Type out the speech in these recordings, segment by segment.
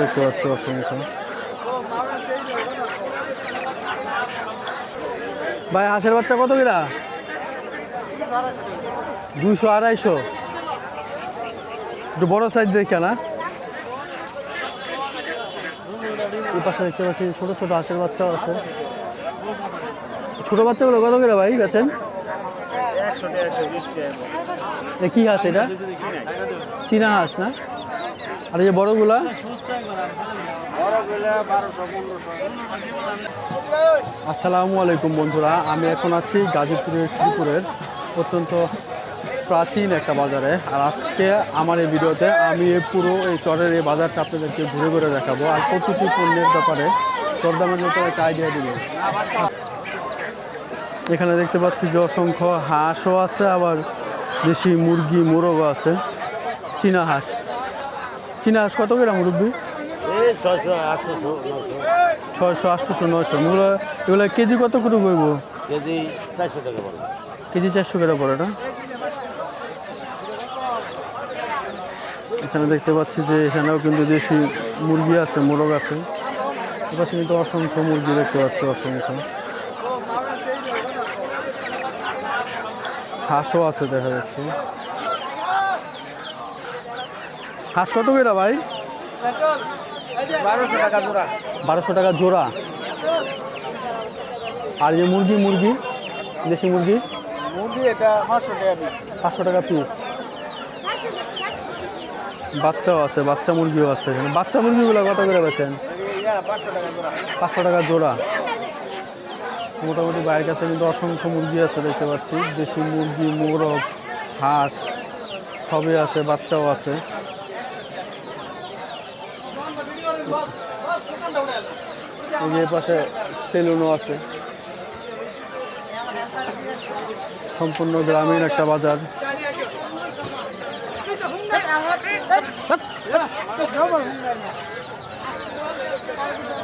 দেখতে পাচ্ছি অসংখ্য। ভাই হাঁসের বাচ্চা কত কিরা? দুশো আড়াইশো। একটু বড় সাইজ দেখে না? এই পাশে দেখতে পাচ্ছি ছোট ছোট হাঁসের বাচ্চাও আছে। ছোট বাচ্চাগুলো কত করে ভাই বেচেন? এ কি হাঁস এটা? চীনা হাঁস না? আর এই যে বড়গুলা? আসসালামু আলাইকুম বন্ধুরা আমি এখন আছি গাজীপুরের শ্রীপুরের অত্যন্ত প্রাচীন একটা বাজারে। আর আজকে আমার এই ভিডিওতে আমি এই পুরো এই চরের এই বাজারটা আপনাদেরকে ঘুরে ঘুরে দেখাবো আর প্রতিটি পণ্যের ব্যাপারে দরদামের ব্যাপারে একটা আইডিয়া দিব। এখানে দেখতে পাচ্ছি যে অসংখ্য হাঁসও আছে আবার দেশি মুরগি মোরগও আছে চীনা হাঁস। চীনা হাঁস কত করে মুরব্বী ছয়শো আটশোশো নয়শো। এগুলো এগুলো কেজি কত করে বইব? কেজি চারশো টাকা পড়বে কেজি চারশো করে পড়ে না? এখানে দেখতে পাচ্ছি যে এখানেও কিন্তু দেশি মুরগি আছে মোরগ আছে। এপাশে কিন্তু অসংখ্য মুরগি দেখতে পাচ্ছি অসংখ্য। হাঁসও আছে দেখা যাচ্ছে। হাঁস কত করে ভাই? বারোশো টাকা জোড়া। বারোশো টাকা জোড়া। আর যে মুরগি মুরগি? দেশি মুরগি? মুরগি এটা পাঁচশো টাকা পিস পাঁচশো টাকা পিস বাচ্চাও আছে বাচ্চা মুরগিও আছে বাচ্চা মুরগিগুলো কত করে বেছেন পাঁচশো টাকা জোড়া। পাঁচশো টাকা জোড়া। মোটামুটি বাইরের কাছে কিন্তু অসংখ্য মুরগি আছে দেখতে পাচ্ছি। দেশি মুরগি মোরগ হাঁস সবই আছে বাচ্চাও আছে। এই যে পাশে সেলুনও আছে। সম্পূর্ণ গ্রামীণ একটা বাজার।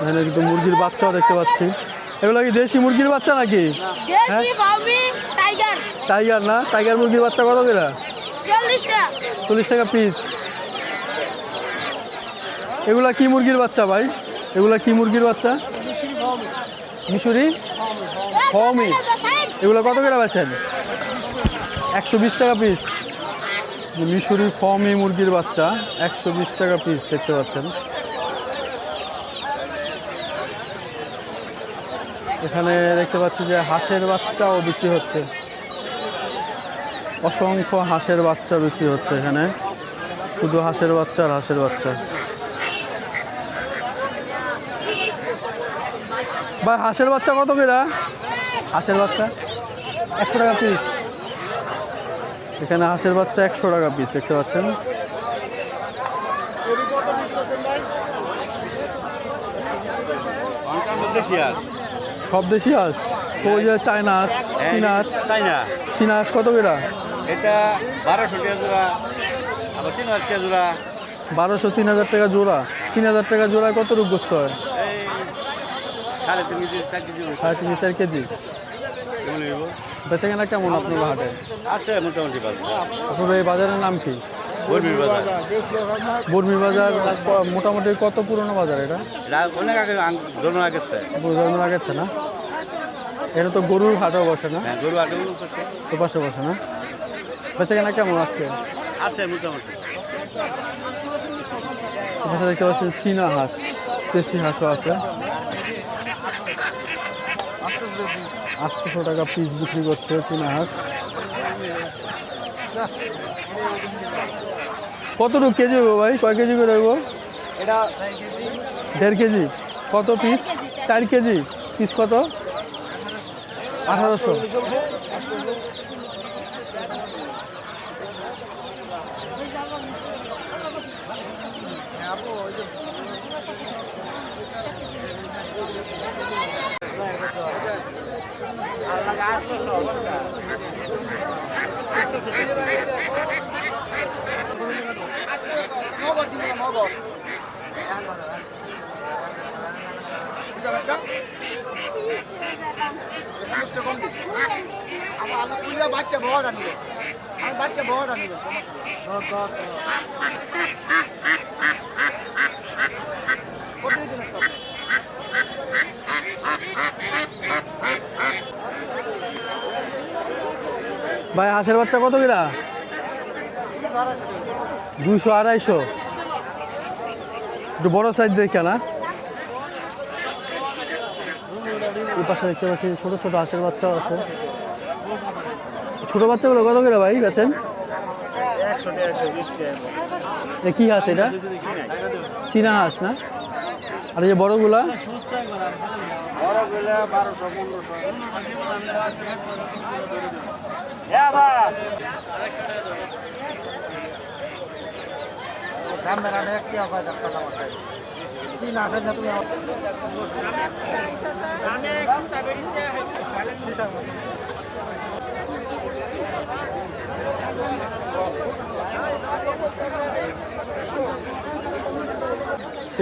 এখানে কিন্তু মুরগির বাচ্চাও দেখতে পাচ্ছি। এগুলো কি দেশি মুরগির বাচ্চা নাকি? টাইগার। টাইগার না? টাইগার মুরগির বাচ্চা কত করে? চল্লিশ টাকা পিস। এগুলা কি মুরগির বাচ্চা ভাই? এগুলা কি মুরগির বাচ্চা? মিশরি? ফমি এগুলো কত করে বেছেন একশো বিশ টাকা পিস মিশরি ফমি মুরগির বাচ্চা, একশো বিশ টাকা পিস দেখতে পাচ্ছেন। এখানে দেখতে পাচ্ছি যে হাঁসের বাচ্চাও বিক্রি হচ্ছে। অসংখ্য হাঁসের বাচ্চা বিক্রি হচ্ছে এখানে। শুধু হাঁসের বাচ্চা আর হাঁসের বাচ্চা। ভাই হাঁসের বাচ্চা কত করে? হাঁসের বাচ্চা একশো টাকা পিস এখানে হাঁসের বাচ্চা একশো টাকা পিস দেখতে পাচ্ছেন? সব দেশি হাঁস? ওই যে চায়না হাঁস চীনা হাঁস। তাই চীনা হাঁস কত করে? এটা বারোশো টাকা জোড়া আবার তিন হাজার টাকা জোড়া। বারোশো তিন হাজার টাকা জোড়া। তিন হাজার টাকা জোড়ায় কত রূপ গোস্ত হয়? সাড়ে তিন কেজি চার কেজি সাড়ে তিন চার কেজি? কেমন কেনা কেমন আপনার হাটে? আছে মোটামুটি আপনার এই বাজারের নাম কি? বর্মি বাজার। মোটামুটি কত পুরনো বাজার এটা? অনেক আগে জন্ম আগে জন্মের আগে না? এটা তো গরুর হাটও বসে না? হ্যাঁ গরু করছে তো পাশে বসে না? বেচা কেনা কেমন আজকে? আছে মোটামুটি। দেখতে পাচ্ছি চীনা হাঁস দেশি হাঁসও আছে। আটশোশো টাকা পিস বিক্রি করছে চীনা হাঁস। কতটুকু কেজি হইব ভাই? কয় কেজি করে হইব? এটা দেড় কেজি। কত পিস চার কেজি পিস কত? আঠারোশো নগদ দিব না, নগদ আমার আলু তুলে বাচ্চা বড়টা নিবে আমি বাচ্চা বড়টা নিবে ভাই, হাঁসের বাচ্চা কত কিরা দুশো আড়াইশো। একটু বড় সাইজ দেখে না? এই পাশে দেখতে পাচ্ছি ছোটো ছোটো হাঁসের বাচ্চাও আছে। ছোটো বাচ্চাগুলো কত করে ভাই বেচেন? কি হাঁস এটা? চীনা হাঁস না? আর এই যে বড়গুলা? বড় গেলে বারোশো পনেরোশো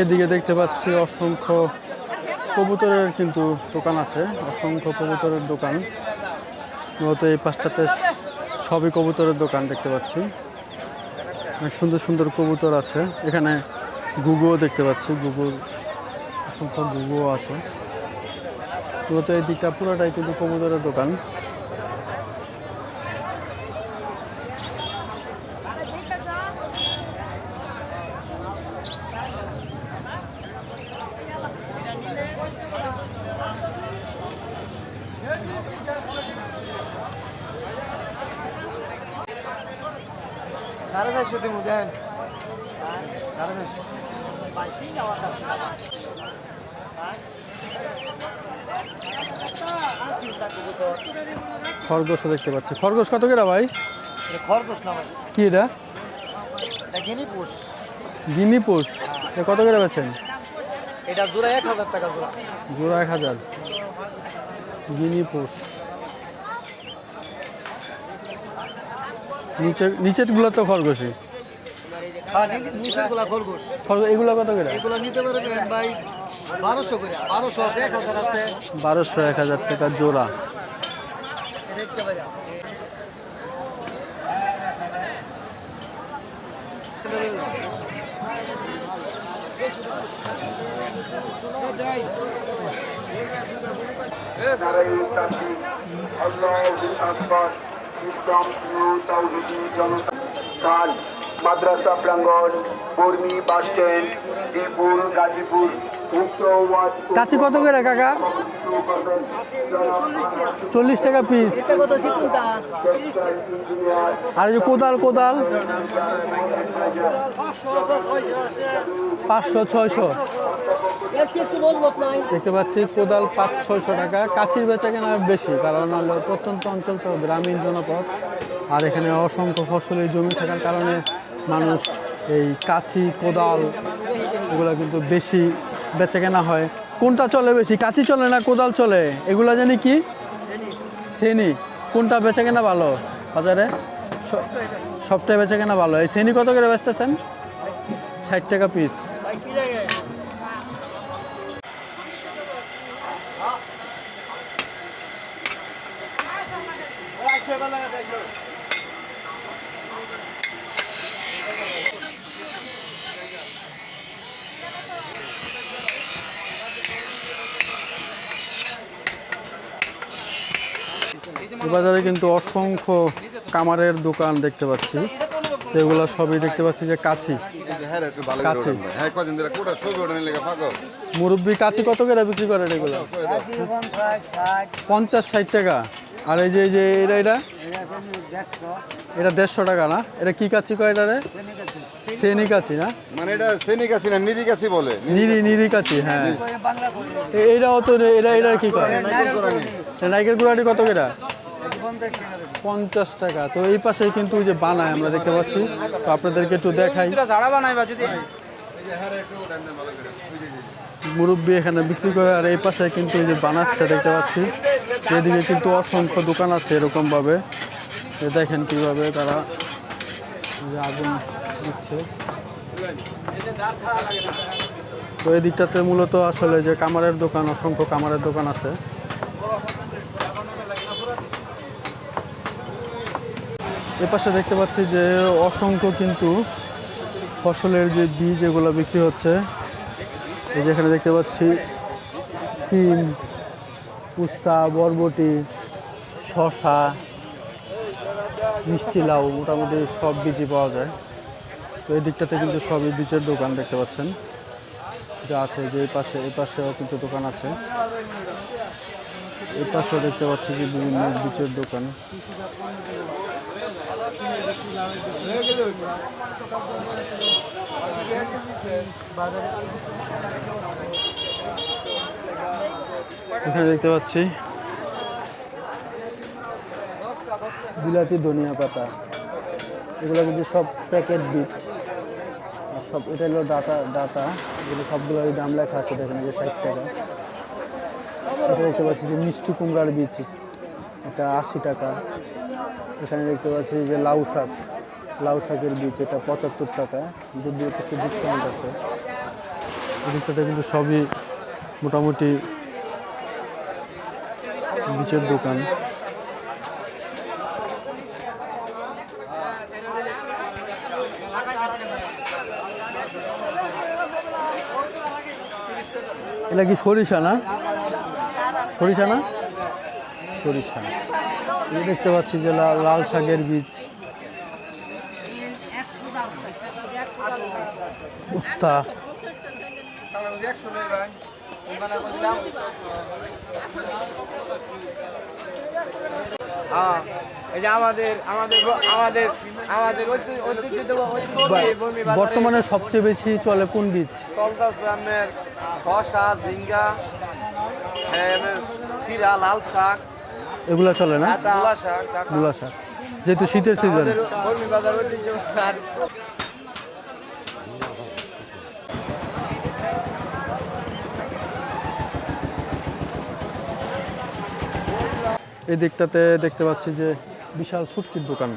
এদিকে দেখতে পাচ্ছি অসংখ্য কবুতরের কিন্তু দোকান আছে অসংখ্য কবুতরের দোকান। মূলত এই পাঁচটাতে সবই কবুতরের দোকান দেখতে পাচ্ছি। অনেক সুন্দর সুন্দর কবুতর আছে। এখানে গুগুও দেখতে পাচ্ছি। গুগুর অসংখ্য গুগো আছে। মূলত এই দিকটা পুরোটাই কিন্তু কবুতরের দোকান। সাড়ে চারশো দিন দেন। সাড়ে চারশো। খরগোশও দেখতে পাচ্ছি। খরগোশ কত কেরা ভাই? খরগোশ না ভাই। কি এটা? এটা গিনি পুষ। গিনি পোস্ট কত করে বেছেন এটা জোড়া এক হাজার টাকা জোড়া। জোড়া এক হাজার। গিনি পোষ। নিচেরগুলো তো খরগোশই। হ্যাঁ এগুলো কত করে? এগুলো নিতে পারবেন ভাই বারোশো করে বারোশো আছে এক হাজার আছে। বারোশো এক হাজার টাকা জোড়া। নারায়ণ আল্লাহ আকবর ইসলাম তাওহিদি জনতা। স্থান মাদ্রাসা প্রাঙ্গণ বর্মি বাস স্ট্যান্ড শ্রীপুর গাজীপুর কাছে কত করে কাকা? চল্লিশ টাকা পিস আর এই যে কোদাল কোদাল? পাঁচশো ছয়শো। দেখতে পাচ্ছি কোদাল পাঁচ, ছয়শো টাকা। কাছির বেচা কেনা বেশি, কারণ প্রত্যন্ত অঞ্চল তো গ্রামীণ জনপদ। আর এখানে অসংখ্য ফসলের জমি থাকার কারণে মানুষ এই কাছি, কোদাল এগুলো কিন্তু বেশি বেচা কেনা হয়। কোনটা চলে বেশি, কাছি চলে না কোদাল চলে? এগুলো জানি কি? শ্রেণি কোনটা বেচা কেনা ভালো? বাজারে? সবটাই বেচা কেনা ভালো। এই শ্রেণি কত করে বেচতেছেন? ষাট টাকা পিস বাজারে কিন্তু অসংখ্য কামারের দোকান দেখতে পাচ্ছি। এগুলো সবই দেখতে পাচ্ছি যে কাছি মুরব্বি কাছি কত করে বিক্রি করেন এগুলো? পঞ্চাশ ষাট টাকা। আর এই যে এই যে, এটা এটা? এটা দেড়শো টাকা না? এটা কি কাছি কয় এটা রে শ্রেণি কাছি না মানে এটা সেনি না বলে নিরি হ্যাঁ তো কি কত কেটা পঞ্চাশ টাকা। তো এই পাশে কিন্তু ওই যে বানায় আমরা দেখতে পাচ্ছি। তো আপনাদেরকে একটু দেখাই। মুরব্বি এখানে বিক্রি করে আর এই পাশে কিন্তু এই যে বানাচ্ছে দেখতে পাচ্ছি। এদিকে কিন্তু অসংখ্য দোকান আছে এরকমভাবে। এ দেখেন কীভাবে তারা যে আগুন দিচ্ছে। তো এই দিকটাতে মূলত আসলে যে কামারের দোকান অসংখ্য কামারের দোকান আছে। এ পাশে দেখতে পাচ্ছি যে অসংখ্য কিন্তু ফসলের যে বীজ এগুলো বিক্রি হচ্ছে। এই যে এখানে দেখতে পাচ্ছি সিম, পুস্তা, বরবটি, শশা, মিষ্টি লাউ, মোটামুটি সব বীজই পাওয়া যায়। তো এই দিকটাতে কিন্তু সবই বীজের দোকান দেখতে পাচ্ছেন। যা আছে যে এই পাশে, এই পাশেও কিন্তু দোকান আছে। এই পাশেও দেখতে পাচ্ছি যে বিভিন্ন বীজের দোকান। এখানে দেখতে পাচ্ছি বিলাতি ধনিয়া পাতা। এগুলো কিন্তু সব প্যাকেট বীজ। আর সব, এটা হলো ডাটা ডাটা। এগুলো সবগুলোরই দাম লেখা আছে, দেখেন যে ষাট টাকা। এটা দেখতে পাচ্ছি যে মিষ্টি কুমড়ার বীজ। এটা আশি টাকা। এখানে দেখতে পাচ্ছি যে লাউ শাক। লাউ শাকের বীজ, এটা পঁচাত্তর টাকা। যদিও কিছু ডিসকাউন্ট আছে। এদিকটাতে কিন্তু সবই মোটামুটি বীজের দোকান। এটা কি সরিষা না? সরিষা না? সরিষা। দেখতে পাচ্ছি যে লাল লাল শাকের বীজ। উস্তা। হ্যাঁ বর্তমানে সবচেয়ে বেশি চলে কোন বীজ? চলতেছে আপনার শশা ঝিঙ্গা ক্ষীরা লাল শাক। এগুলা চলে না? মূলা শাক যেহেতু শীতের সিজন এই দিকটাতে দেখতে পাচ্ছি যে বিশাল শুটকির দোকান।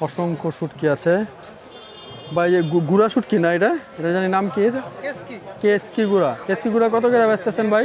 অসংখ্য শুটকি আছে। বা এই গু- গুড়া শুটকি না এটা? এটা জানি নাম কি এটা? কেসকি গুড়া। কেসকি গুড়া কত করে বেচতেছেন ভাই?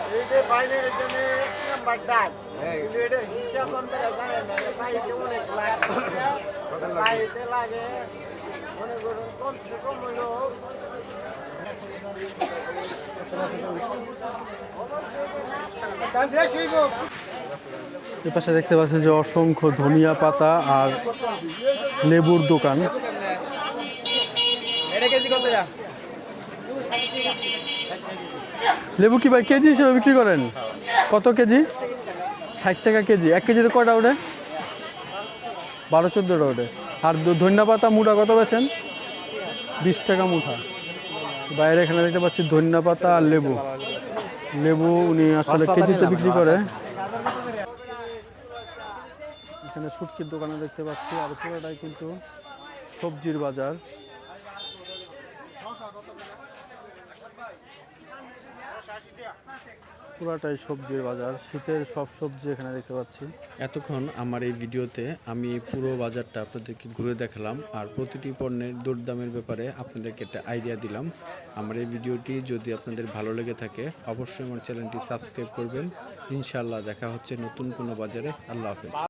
এই যে বাইরের জন্য নাম্বার ডাক। কিন্তু এটা হিসাব করতে জানে না বাইরে অনেক লাগে বাইরে লাগে মনে করুন কমসে কম হইল। এ পাশে দেখতে পাচ্ছি যে অসংখ্য ধনিয়া পাতা আর লেবুর দোকান। এটা কেজি কত যা লেবু কি ভাই কেজি হিসেবে বিক্রি করেন? কত কেজি? ষাট টাকা কেজি। এক কেজিতে কয়টা ওঠে? বারো চোদ্দোটা ওঠে। আর ধনিয়া পাতা মুঠা কত বেছেন বিশ টাকা মুঠা। বাইরে এখানে দেখতে পাচ্ছি ধনিয়া পাতা আর লেবু। লেবু উনি আসলে কেজিতে বিক্রি করে। এখানে সুটকির দোকানে দেখতে পাচ্ছি। আর পুরোটাই কিন্তু সবজির বাজার। পুরাটাই সবজির বাজার, শীতের সব সবজি এখানে দেখতে পাচ্ছি। এতক্ষণ আমার এই ভিডিওতে আমি পুরো বাজারটা আপনাদেরকে ঘুরে দেখালাম আর প্রতিটি পণ্যের দরদামের ব্যাপারে আপনাদেরকে একটা আইডিয়া দিলাম। আমার এই ভিডিওটি যদি আপনাদের ভালো লেগে থাকে, অবশ্যই আমার চ্যানেলটি সাবস্ক্রাইব করবেন। ইনশাআল্লাহ দেখা হচ্ছে নতুন কোনো বাজারে। আল্লাহ হাফেজ।